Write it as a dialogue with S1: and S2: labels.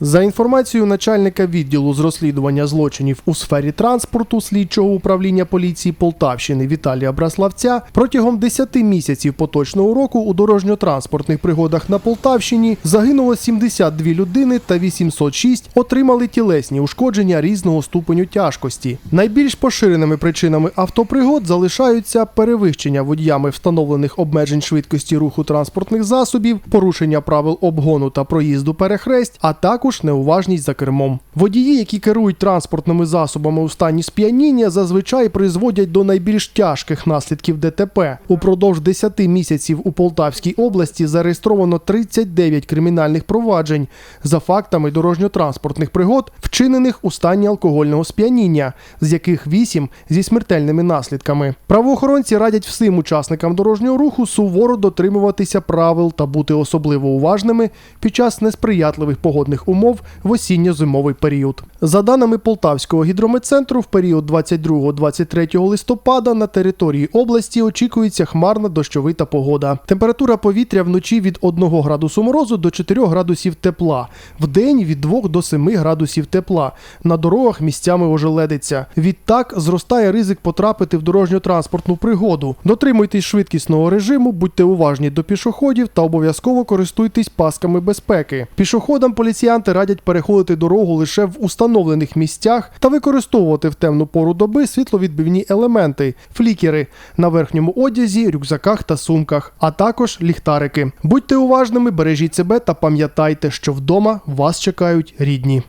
S1: За інформацією начальника відділу з розслідування злочинів у сфері транспорту слідчого управління поліції Полтавщини Віталія Браславця, протягом 10 місяців поточного року у дорожньо-транспортних пригодах на Полтавщині загинуло 72 людини та 806 отримали тілесні ушкодження різного ступеню тяжкості. Найбільш поширеними причинами автопригод залишаються перевищення водіями встановлених обмежень швидкості руху транспортних засобів, порушення правил обгону та проїзду перехресть, а також неуважність за кермом. Водії, які керують транспортними засобами у стані сп'яніння, зазвичай призводять до найбільш тяжких наслідків ДТП. Упродовж 10 місяців у Полтавській області зареєстровано 39 кримінальних проваджень за фактами дорожньо-транспортних пригод, вчинених у стані алкогольного сп'яніння, з яких 8 зі смертельними наслідками. Правоохоронці радять всім учасникам дорожнього руху суворо дотримуватися правил та бути особливо уважними під час несприятливих погодних умов в осінньо-зимовий період. За даними Полтавського гідрометцентру, в період 22-23 листопада на території області очікується хмарна дощовита погода. Температура повітря вночі від 1 градусу морозу до 4 градусів тепла, вдень від 2 до 7 градусів тепла. На дорогах місцями ожеледиться. Відтак зростає ризик потрапити в дорожньо-транспортну пригоду. Дотримуйтесь швидкісного режиму, будьте уважні до пішоходів та обов'язково користуйтесь пасками безпеки. Пішоходам поліціянти радять переходити дорогу лише в установлених місцях та використовувати в темну пору доби світловідбивні елементи, флікери на верхньому одязі, рюкзаках та сумках, а також ліхтарики. Будьте уважними, бережіть себе та пам'ятайте, що вдома вас чекають рідні.